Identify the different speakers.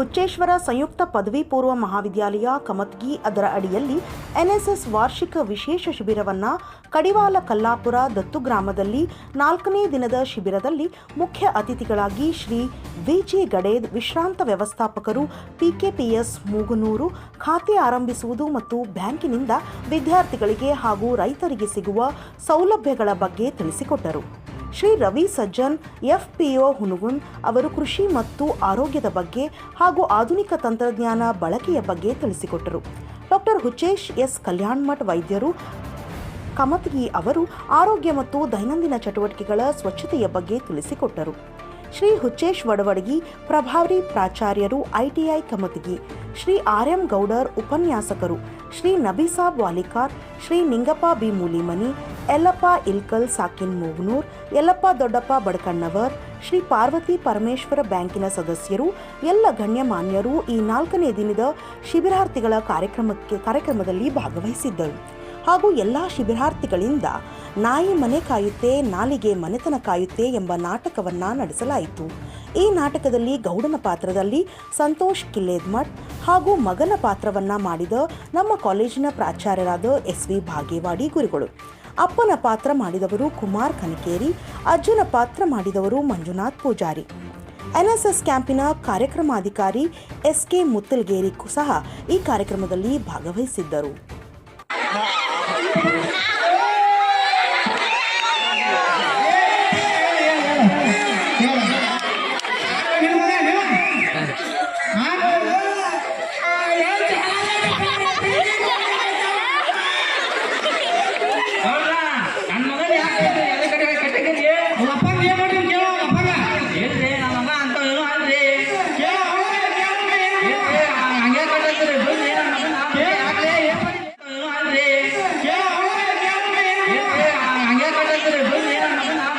Speaker 1: ಹುಚ್ಚೇಶ್ವರ ಸಂಯುಕ್ತ ಪದವಿ ಪೂರ್ವ ಮಹಾವಿದ್ಯಾಲಯ ಕಮತ್ಗಿ ಅದರ ಅಡಿಯಲ್ಲಿ ಎನ್ಎಸ್ಎಸ್ ವಾರ್ಷಿಕ ವಿಶೇಷ ಶಿಬಿರವನ್ನು ಕಡಿವಾಲ ಕಲ್ಲಾಪುರ ದತ್ತು ಗ್ರಾಮದಲ್ಲಿ ನಾಲ್ಕನೇ ದಿನದ ಶಿಬಿರದಲ್ಲಿ ಮುಖ್ಯ ಅತಿಥಿಗಳಾಗಿ ಶ್ರೀ ವಿಜಿ ಗಡೇದ್ ವಿಶ್ರಾಂತ ವ್ಯವಸ್ಥಾಪಕರು ಪಿಕೆಪಿಎಸ್ ಮೂಗನೂರು ಖಾತೆ ಆರಂಭಿಸುವುದು ಮತ್ತು ಬ್ಯಾಂಕಿನಿಂದ ವಿದ್ಯಾರ್ಥಿಗಳಿಗೆ ಹಾಗೂ ರೈತರಿಗೆ ಸಿಗುವ ಸೌಲಭ್ಯಗಳ ಬಗ್ಗೆ ತಿಳಿಸಿಕೊಟ್ಟರು. ಶ್ರೀ ರವಿ ಸಜ್ಜನ್, ಎಫ್ಪಿಒ ಹುನುಗುನ್ ಅವರು ಕೃಷಿ ಮತ್ತು ಆರೋಗ್ಯದ ಬಗ್ಗೆ ಹಾಗೂ ಆಧುನಿಕ ತಂತ್ರಜ್ಞಾನ ಬಳಕೆಯ ಬಗ್ಗೆ ತಿಳಿಸಿಕೊಟ್ಟರು. ಡಾಕ್ಟರ್ ಹುಚೇಶ್ ಎಸ್ ಕಲ್ಯಾಣ್ಮಠ್ ವೈದ್ಯರು ಕಮತ್ಗಿ ಅವರು ಆರೋಗ್ಯ ಮತ್ತು ದೈನಂದಿನ ಚಟುವಟಿಕೆಗಳ ಸ್ವಚ್ಛತೆಯ ಬಗ್ಗೆ ತಿಳಿಸಿಕೊಟ್ಟರು. ಶ್ರೀ ಹುಚ್ಚೇಶ್ ವಡವಡಗಿ ಪ್ರಭಾವಿ ಪ್ರಾಚಾರ್ಯರು, ITI Kamatgi, Shri R M Goudar ಉಪನ್ಯಾಸಕರು ಶ್ರೀ ನಬಿಸಾಬ್ ವಾಲಿಕಾರ್ ಶ್ರೀ ನಿಂಗಪ್ಪ ಬಿ ಮೂಲಿಮನಿ ಯಲ್ಲಪ್ಪ ಇಲ್ಕಲ್ ಸಾಕಿನ್ ಮೂಗ್ನೂರ್, ಯಲ್ಲಪ್ಪ ದೊಡ್ಡಪ್ಪ ಬಡಕಣ್ಣವರ್, ಶ್ರೀ ಪಾರ್ವತಿ ಪರಮೇಶ್ವರ ಬ್ಯಾಂಕಿನ ಸದಸ್ಯರು, ಎಲ್ಲ ಗಣ್ಯಮಾನ್ಯರು ಈ ನಾಲ್ಕನೇ ದಿನದ ಶಿಬಿರಾರ್ಥಿಗಳ ಕಾರ್ಯಕ್ರಮಕ್ಕೆ ಕಾರ್ಯಕ್ರಮದಲ್ಲಿ ಭಾಗವಹಿಸಿದ್ದರು. ಹಾಗೂ ಎಲ್ಲ ಶಿಬಿರಾರ್ಥಿಗಳಿಂದ ನಾಯಿ ಮನೆ ಕಾಯುತ್ತೆ, ನಾಲಿಗೆ ಮನೆತನ ಕಾಯುತ್ತೆ ಎಂಬ ನಾಟಕವನ್ನ ನಡೆಸಲಾಯಿತು. ಈ ನಾಟಕದಲ್ಲಿ ಗೌಡನ ಪಾತ್ರದಲ್ಲಿ ಸಂತೋಷ್ ಕಿಲ್ಲೇದ್ಮಠ್ ಹಾಗೂ ಮಗನ ಪಾತ್ರವನ್ನ ಮಾಡಿದ ನಮ್ಮ ಕಾಲೇಜಿನ ಪ್ರಾಚಾರ್ಯರಾದ ಎಸ್ ವಿ ಭಾಗೇವಾಡಿ ಗುರುಗಳು. ಅಪ್ಪನ ಪಾತ್ರ ಮಾಡಿದವರು ಕುಮಾರ್ ಕನಕೇರಿ, ಅಜ್ಜನ ಪಾತ್ರ ಮಾಡಿದವರು ಮಂಜುನಾಥ್ ಪೂಜಾರಿ. ಎನ್ಎಸ್ಎಸ್ ಕ್ಯಾಂಪಿನ ಕಾರ್ಯಕ್ರಮಾಧಿಕಾರಿ ಎಸ್ ಕೆ ಮುತ್ತಲ್ಗೇರಿ ಸಹ ಈ ಕಾರ್ಯಕ್ರಮದಲ್ಲಿ ಭಾಗವಹಿಸಿದ್ದರು?
Speaker 2: ಹಂಗ್- ಹಂಗೆ ಕಟ್ಟತ್ತೀರಿ. ಬಿಡ್ರಿ, ನನ್ ಮಗನ್ ಹಾಕ್ರಿ, ಯಾಕ್ರಿ? ಏನ್